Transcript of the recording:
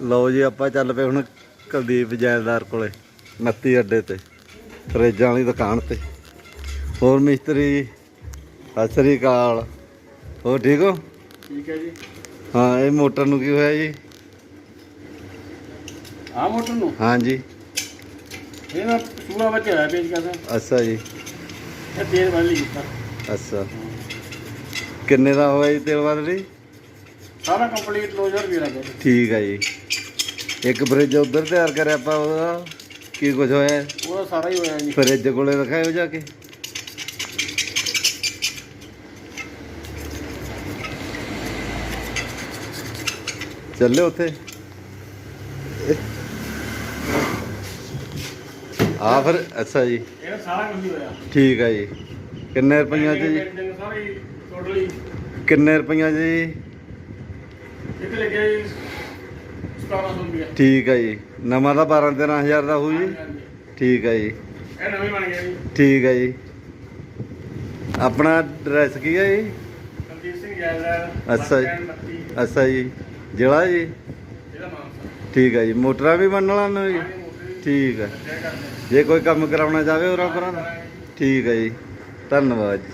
ਲਓ ਜੀ ਆਪਾਂ ਚੱਲ ਪਏ ਹੁਣ ਕੁਲਦੀਪ ਜੈਲਦਾਰ ਕੋਲੇ 29 ਅੱਡੇ ਤੇ ਫਰੇਜਾਂ ਵਾਲੀ ਦੁਕਾਨ ਤੇ। ਹੋਰ ਮਿਸਤਰੀ ਸਤਿ ਸ੍ਰੀ ਅਕਾਲ। ਹੋਰ ਠੀਕ ਹੋ? ਠੀਕ ਹੈ ਜੀ। ਹਾਂ ਇਹ ਮੋਟਰ ਨੂੰ ਕੀ ਹੋਇਆ ਜੀ? ਆ ਮੋਟਰ ਨੂੰ? ਹਾਂਜੀ ਇਹਦਾ ਸੂਆ ਬੱਚਾ ਹੋਇਆ ਪੇਜ ਕਰਦਾ ਅੱਛਾ ਜੀ। ਇਹ ਤੇਲ ਵਾਲੀ ਕੀਤਾ। ਅੱਛਾ। ਕਿੰਨੇ ਦਾ ਹੋਇਆ ਜੀ ਤੇਲ ਬਦਲੀ ਸਾਰਾ ਕੰਪਲੀਟ 2000 ਰੁਪਏ ਲੱਗਾ ਜੀ ਠੀਕ ਹੈ ਜੀ। ਇੱਕ ਫਰਿੱਜ ਉਧਰ ਤਿਆਰ ਕਰਿਆ ਆਪਾਂ ਉਹਦਾ। ਕੀ ਕੁਝ ਹੋਇਆ? ਉਹਦਾ ਸਾਰਾ ਹੀ ਹੋਇਆ ਜੀ। ਫਰਿੱਜ ਕੋਲੇ ਦਿਖਾਇਓ ਜਾ ਕੇ। ਚੱਲੇ ਉੱਥੇ। ਆ ਫਿਰ ਅੱਛਾ ਜੀ। ਇਹਦਾ ਸਾਰਾ ਕੁਝ ਹੀ ਹੋਇਆ। ਠੀਕ ਹੈ ਜੀ। ਕਿੰਨੇ ਰੁਪਈਆਂ ਚ ਜੀ? ਪੈਂਟਿੰਗ ਸਾਰੀ ਟੋਟਲੀ ਕਿੰਨੇ ਰੁਪਈਆਂ 'ਚ ਜੀ? ਇੱਕ ਲੱਗਿਆ ਜੀ। 1700 ਰੁਪਏ ਠੀਕ ਹੈ ਜੀ। ਨਵਾਂ ਦਾ 12 13000 ਦਾ ਹੋਊ ਜੀ। ਠੀਕ ਹੈ ਜੀ। ਇਹ ਨਵੀਂ ਬਣ ਗਿਆ ਜੀ। ਠੀਕ ਹੈ ਜੀ। ਆਪਣਾ ਐਡਰੈਸ ਕੀ ਹੈ ਜੀ? ਕੁਲਦੀਪ ਸਿੰਘ ਜੈਲਦਾਰ ਅੱਛਾ ਜੀ। ਅੱਛਾ ਜੀ। ਜ਼ਿਲ੍ਹਾ ਜੀ? ਠੀਕ ਹੈ ਜੀ। ਮੋਟਰਾਂ ਵੀ ਵਾਲਾ ਨੇ ਜੀ? ਠੀਕ ਹੈ। ਜੇ ਕੋਈ ਕੰਮ ਕਰਾਉਣਾ ਚਾਹਵੇ ਉਹਨਾਂ ਕਰਾਂ ਠੀਕ ਹੈ ਜੀ। ਧੰਨਵਾਦ